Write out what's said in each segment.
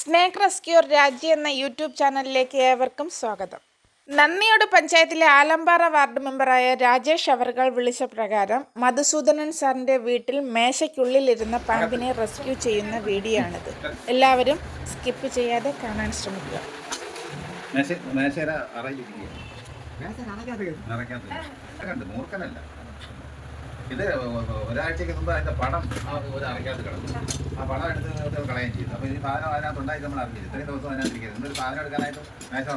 Snake rescuer രാജ്യ എന്ന YouTube ചാനലിലേക്ക് ഏവർക്കും സ്വാഗതം. നന്ദിയോട് പഞ്ചായത്തിലെ ആലമ്പാറ വാർഡ് മെമ്പറായ രാജേഷ് അവർകൾ വിളിച്ച പ്രകാരം മധുസൂദനൻ സാറിന്റെ വീട്ടിൽ മേശയ്ക്കുള്ളിലിരുന്ന പാമ്പിനെ റെസ്ക്യൂ ചെയ്യുന്ന വീഡിയോ ആണിത് എല്ലാവരും സ്കിപ്പ് ചെയ്യാതെ കാണാൻ ശ്രമിക്കുക. മേശ മേശ മൂർഖനല്ല. ഇത് ഒരാഴ്ചക്ക് മുമ്പ് അതിന്റെ പണം ആ ഒരു അറയ്ക്കകത്ത് കിടന്നു. ആ പണം എടുത്ത് കളയുകയും ചെയ്തു. അപ്പൊ ഈ സാധനം അതിനകത്ത് ഉണ്ടായിട്ട് നമ്മൾ അറിഞ്ഞില്ല. ഇത്രയും ദിവസം അതിനകത്ത് ഇരിക്കുന്നത് എന്നൊരു സാധനം എടുക്കാനായിട്ട് മേശ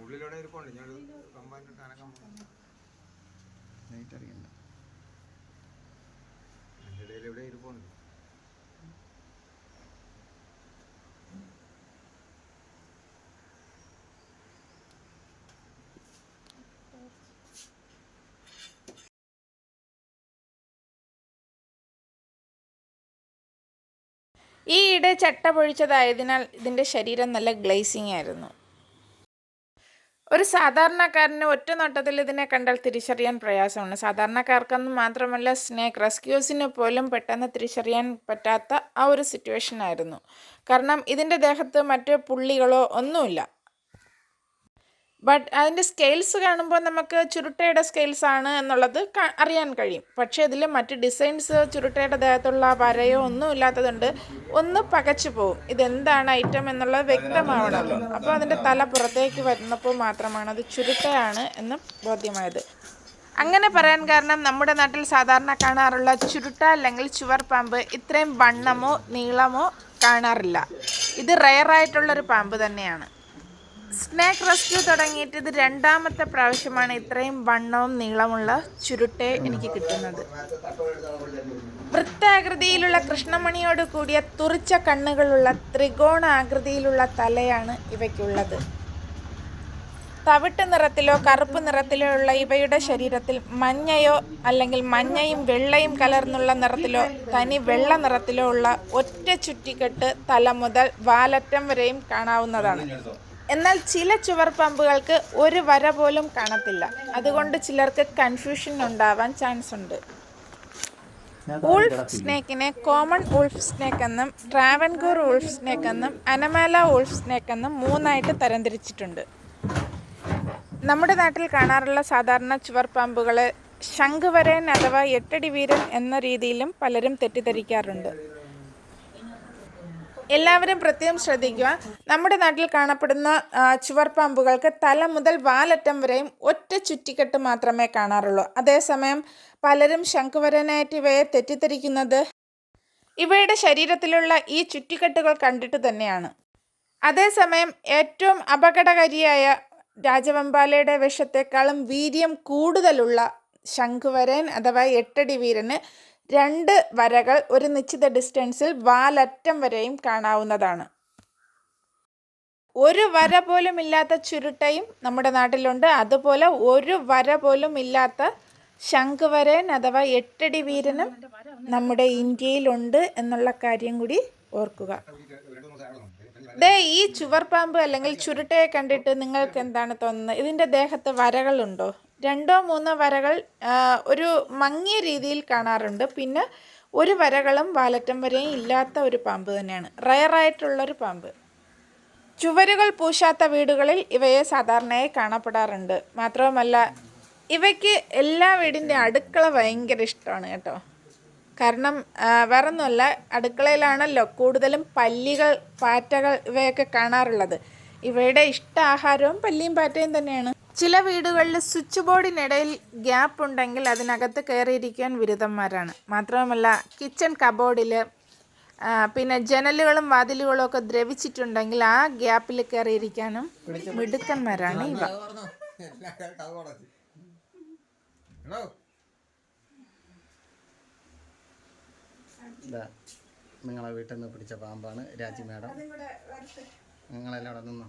ഉള്ളിലൂടെ ഇരിപ്പുണ്ട് ഞാൻ കമ്പാനിട്ട് അനക്കം ലൈറ്റ് അറിയണ്ട എന്റെ ഇവിടെ ഇരിപ്പുണ്ട് ഈ ഇടെ ചട്ട പൊഴിച്ചതായതിനാൽ ഇതിന്റെ ശരീരം നല്ല ഗ്ലേസിംഗ് ആയിരുന്നു. ഒരു സാധാരണക്കാരന് ഒറ്റ നോട്ടത്തിൽ ഇതിനെ കണ്ടാൽ തിരിച്ചറിയാൻ പ്രയാസമാണ്. സാധാരണക്കാർക്കെന്ന് മാത്രമല്ല സ്നേക്ക് റെസ്ക്യൂസിന് പോലും പെട്ടെന്ന് തിരിച്ചറിയാൻ പറ്റാത്ത ആ ഒരു സിറ്റുവേഷൻ ആയിരുന്നു. കാരണം ഇതിന്റെ ദേഹത്ത് മറ്റ് പുള്ളികളോ ഒന്നുമില്ല. ബട്ട് അതിന്റെ സ്കെയിൽസ് കാണുമ്പോൾ നമുക്ക് ചുരുട്ടയുടെ സ്കെയിൽസ് ആണ് എന്നുള്ളത് അറിയാൻ കഴിയും. പക്ഷേ ഇതിൽ മറ്റ് ഡിസൈൻസ് ചുരുട്ടയുടെ ദേഹത്തുള്ള വരയോ ഒന്നും ഇല്ലാത്തതുകൊണ്ട് ഒന്ന് പകച്ചു പോകും ഇതെന്താണ് ഐറ്റം എന്നുള്ളത് വ്യക്തമാവണമല്ലോ. അപ്പോൾ അതിന്റെ തല പുറത്തേക്ക് വരുന്നപ്പോൾ മാത്രമാണ് അത് ചുരുട്ടയാണ് എന്ന് ബോധ്യമായത്. അങ്ങനെ പറയാൻ കാരണം നമ്മുടെ നാട്ടിൽ സാധാരണ കാണാറുള്ള ചുരുട്ട അല്ലെങ്കിൽ ചുവർ പാമ്പ് ഇത്രയും വണ്ണമോ നീളമോ കാണാറില്ല. ഇത് റയറായിട്ടുള്ളൊരു പാമ്പ് തന്നെയാണ്. സ്നാക്ക് റെസ്ക്യൂ തുടങ്ങിയിട്ട് ഇത് രണ്ടാമത്തെ പ്രാവശ്യമാണ് ഇത്രയും വണ്ണവും നീളമുള്ള ചുരുട്ടെ എനിക്ക് കിട്ടുന്നത്. വൃത്താകൃതിയിലുള്ള കൃഷ്ണമണിയോട് കൂടിയ തുറിച്ച കണ്ണുകളുള്ള ത്രികോണ ആകൃതിയിലുള്ള തലയാണ് ഇവയ്ക്കുള്ളത്. തവിട്ട് നിറത്തിലോ കറുപ്പ് നിറത്തിലോ ഉള്ള ഇവയുടെ ശരീരത്തിൽ മഞ്ഞയോ അല്ലെങ്കിൽ മഞ്ഞയും വെള്ളയും കലർന്നുള്ള നിറത്തിലോ തനി വെള്ള നിറത്തിലോ ഉള്ള ഒറ്റ ചുറ്റിക്കെട്ട് തല മുതൽ വാലറ്റം വരെയും കാണാവുന്നതാണ്. എന്നാൽ ചില ചുവർ പമ്പുകൾക്ക് ഒരു വര പോലും കാണത്തില്ല. അതുകൊണ്ട് ചിലർക്ക് കൺഫ്യൂഷൻ ഉണ്ടാവാൻ ചാൻസ് ഉണ്ട്. ഉൾഫ് സ്നേക്കിനെ കോമൺ ഉൾഫ് സ്നേക്ക് എന്നും ട്രാവൻകൂർ ഉൾഫ് സ്നേക്ക് എന്നും അനമാല ഉൾഫ് സ്നേക്ക് എന്നും മൂന്നായിട്ട് തരംതിരിച്ചിട്ടുണ്ട്. നമ്മുടെ നാട്ടിൽ കാണാറുള്ള സാധാരണ ചുവർ ചുവർപ്പാമ്പുകളെ ശംഖുവരൻ അഥവാ എട്ടടി വീരൻ എന്ന രീതിയിലും പലരും തെറ്റിദ്ധരിക്കാറുണ്ട്. എല്ലാവരും പ്രത്യേകം ശ്രദ്ധിക്കുക. നമ്മുടെ നാട്ടിൽ കാണപ്പെടുന്ന ചുവർപ്പാമ്പുകൾക്ക് തല മുതൽ വാലറ്റം വരെയും ഒറ്റ ചുറ്റിക്കെട്ട് മാത്രമേ കാണാറുള്ളൂ. അതേസമയം പലരും ശംഖുവരനായിട്ട് ഇവയെ തെറ്റിദ്ധരിക്കുന്നത് ഇവയുടെ ശരീരത്തിലുള്ള ഈ ചുറ്റിക്കെട്ടുകൾ കണ്ടിട്ട് തന്നെയാണ്. അതേസമയം ഏറ്റവും അപകടകാരിയായ രാജവെമ്പാലയുടെ വിഷത്തെക്കാളും വീര്യം കൂടുതലുള്ള ശംഖുവരൻ അഥവാ എട്ടടി വീരന് രണ്ട് വരകൾ ഒരു നിശ്ചിത ഡിസ്റ്റൻസിൽ വാലറ്റം വരെയും കാണാവുന്നതാണ്. ഒരു വര പോലും ഇല്ലാത്ത ചുരുട്ടയും നമ്മുടെ നാട്ടിലുണ്ട്. അതുപോലെ ഒരു വര പോലും ഇല്ലാത്ത ശംഖുവരൻ അഥവാ എട്ടടി വീരനും നമ്മുടെ ഇന്ത്യയിലുണ്ട് എന്നുള്ള കാര്യം കൂടി ഓർക്കുക. ദേ ഈ ചുവർപ്പാമ്പ് അല്ലെങ്കിൽ ചുരുട്ടയെ കണ്ടിട്ട് നിങ്ങൾക്ക് എന്താണ് തോന്നുന്നത്? ഇതിന്റെ ദേഹത്ത് വരകളുണ്ടോ? രണ്ടോ മൂന്നോ വരകൾ ഒരു മങ്ങിയ രീതിയിൽ കാണാറുണ്ട്. പിന്നെ ഒരു വരകളും വാലറ്റം വരെയും ഇല്ലാത്ത ഒരു പാമ്പ് തന്നെയാണ്. റയറായിട്ടുള്ളൊരു പാമ്പ്. ചുവരുകൾ പൂശാത്ത വീടുകളിൽ ഇവയെ സാധാരണയായി കാണപ്പെടാറുണ്ട്. മാത്രവുമല്ല ഇവയ്ക്ക് എല്ലാ വീടിന്റെ അടുക്കള ഭയങ്കര ഇഷ്ടമാണ് കേട്ടോ. കാരണം വേറൊന്നുമല്ല അടുക്കളയിലാണല്ലോ കൂടുതലും പല്ലികൾ പാറ്റകൾ ഇവയൊക്കെ കാണാറുള്ളത്. ഇവയുടെ ഇഷ്ട ആഹാരവും പല്ലിയും പാറ്റയും തന്നെയാണ്. ചില വീടുകളിൽ സ്വിച്ച് ബോർഡിനിടയിൽ ഗ്യാപ്പ് ഉണ്ടെങ്കിൽ അതിനകത്ത് കയറിയിരിക്കാൻ വിരുദ്ധന്മാരാണ്. മാത്രവുമല്ല കിച്ചൺ കബോർഡിൽ പിന്നെ ജനലുകളും വാതിലുകളും ഒക്കെ ദ്രവിച്ചിട്ടുണ്ടെങ്കിൽ ആ ഗ്യാപ്പിൽ കയറിയിരിക്കാനും മിടുക്കന്മാരാണ് ഇവ. ഇതാ നിങ്ങളെ വീട്ടിൽ നിന്ന് പിടിച്ച പാമ്പാണ് രാജി മാഡം. നിങ്ങളെല്ലാം അവിടെ നിന്നോ?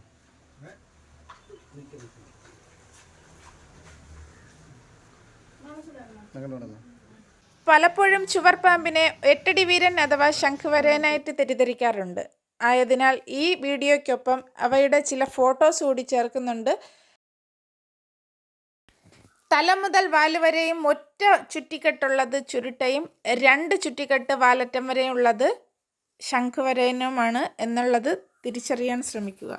പലപ്പോഴും ചുവർ പാമ്പിനെ എട്ടടി വീരൻ അഥവാ ശംഖുവരനായിട്ട് തെറ്റിദ്ധരിക്കാറുണ്ട്. ആയതിനാൽ ഈ വീഡിയോയ്ക്കൊപ്പം അവയുടെ ചില ഫോട്ടോസ് കൂടി ചേർക്കുന്നുണ്ട്. തല മുതൽ വാൽ വരെയും ഒറ്റ ചുറ്റിക്കെട്ടുള്ളത് ചുരുട്ടയും രണ്ട് ചുറ്റിക്കെട്ട് വാലറ്റം വരെയുള്ളത് ശംഖുവരയനുമാണ് എന്നുള്ളത് തിരിച്ചറിയാൻ ശ്രമിക്കുക.